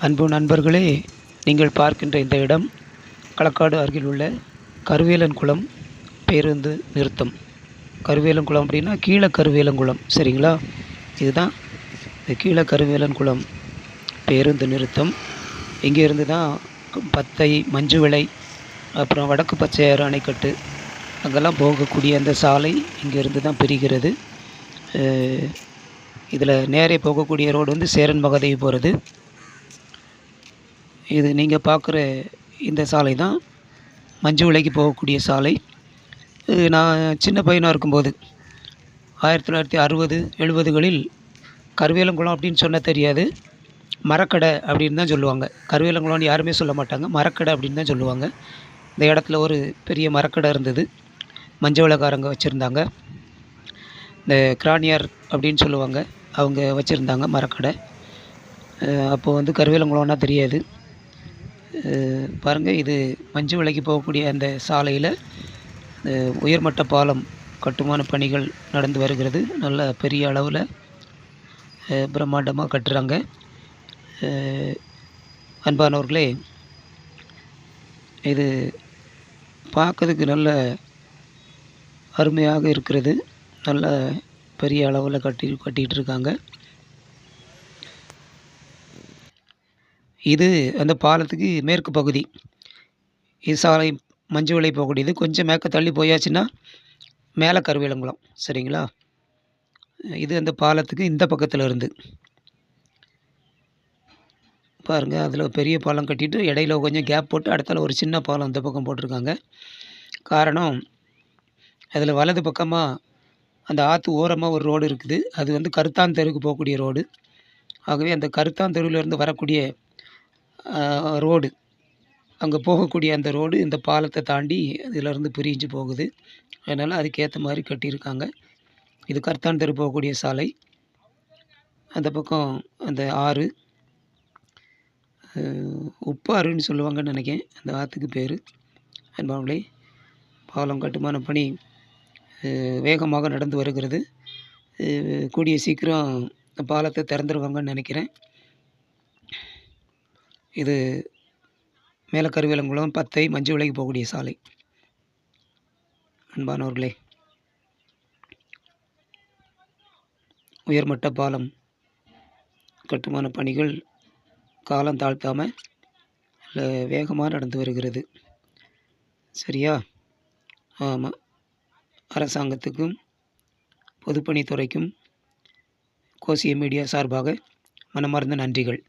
அன்பு நண்பர்களே நீங்கள் பார்க்கின்ற இந்த இடம் களக்காடு அருகில் உள்ள கருவேலன்குளம் பேருந்து நிறுத்தம். கருவேலன்குளம் அப்படின்னா கீழே கருவேலங்குளம் சரிங்களா? இதுதான் இந்த கீழே கருவேலன்குளம் பேருந்து நிறுத்தம். இங்கேருந்து தான் பத்தை மஞ்சுவிளை அப்புறம் வடக்கு பச்சையாறு அணைக்கட்டு அங்கெல்லாம் போகக்கூடிய அந்த சாலை இங்கேருந்து தான் பிரிகிறது. இதில் நேரே போகக்கூடிய ரோடு வந்து சேரன் மகாதேவி போகிறது. இது நீங்கள் பார்க்குற இந்த சாலை தான் மஞ்சு விலைக்கு போகக்கூடிய சாலை. இது நான் சின்ன பையனாக இருக்கும்போது ஆயிரத்தி தொள்ளாயிரத்தி அறுபது எழுபதுகளில் கருவேலங்குளம் அப்படின்னு சொன்ன தெரியாது. மரக்கடை அப்படின்னு தான் சொல்லுவாங்க. கருவேலங்குளம்னு யாருமே சொல்ல மாட்டாங்க. மரக்கடை அப்படின்னு தான் சொல்லுவாங்க. இந்த இடத்துல ஒரு பெரிய மரக்கடை இருந்தது. மஞ்சள் விளக்காரங்க வச்சுருந்தாங்க. இந்த கிரானியார் அப்படின்னு சொல்லுவாங்க. அவங்க வச்சுருந்தாங்க மரக்கடை. அப்போது வந்து கருவேலங்குளம்னா தெரியாது. பாருங்கள் இது மஞ்சு விலைக்கு போகக்கூடிய அந்த சாலையில் உயர்மட்ட பாலம் கட்டுமான பணிகள் நடந்து வருகிறது. நல்ல பெரிய அளவில் பிரம்மாண்டமாக கட்டுறாங்க. அன்பானவர்களே இது பார்க்கறதுக்கு நல்ல அருமையாக இருக்கிறது. நல்ல பெரிய அளவில் கட்டி கட்டிகிட்டு இருக்காங்க. இது அந்த பாலத்துக்கு மேற்கு பகுதி. இது சாலை மஞ்சு விலை போகக்கூடியது. கொஞ்சம் மேற்க தள்ளி போயாச்சுன்னா மேலே கருவேலங்குளம் சரிங்களா? இது அந்த பாலத்துக்கு இந்த பக்கத்தில் இருந்து. பாருங்கள் அதில் பெரிய பாலம் கட்டிட்டு இடையில கொஞ்சம் கேப் போட்டு அடுத்தால ஒரு சின்ன பாலம் இந்த பக்கம் போட்டிருக்காங்க. காரணம் அதில் வலது பக்கமாக அந்த ஆற்று ஓரமாக ஒரு ரோடு இருக்குது. அது வந்து கருத்தான் தெருவுக்கு போகக்கூடிய ரோடு. ஆகவே அந்த கருத்தான் தெருவிலேருந்து வரக்கூடிய ரோடு. அங்கே போகக்கூடிய அந்த ரோடு இந்த பாலத்தை தாண்டி இதிலேருந்து பிரிஞ்சு போகுது. அதனால் அதுக்கேற்ற மாதிரி கட்டியிருக்காங்க. இது கர்த்தான் தெரு போகக்கூடிய சாலை. அந்த பக்கம் அந்த ஆறு. உப்பாறுன்னு சொல்லுவாங்கன்னு நினைக்கிறேன். அந்த ஆற்றுக்கு பேர். அன்பாவளே பாலம் கட்டுமான பணி வேகமாக நடந்து வருகிறது. கூடிய சீக்கிரம் பாலத்தை திறந்துருவாங்கன்னு நினைக்கிறேன். இது மேலே கருவேலங்குளம் பத்தை மஞ்சு விலைக்கு போகக்கூடிய சாலை. அன்பானவர்களே உயர்மட்ட பாலம் கட்டுமான பணிகள் காலம் தாழ்த்தாமல் வேகமாக நடந்து வருகிறது. சரியா? ஆமாம் அரசாங்கத்துக்கும் பொதுப்பணித்துறைக்கும் கோசிய மீடியா சார்பாக மனமார்ந்த நன்றிகள்.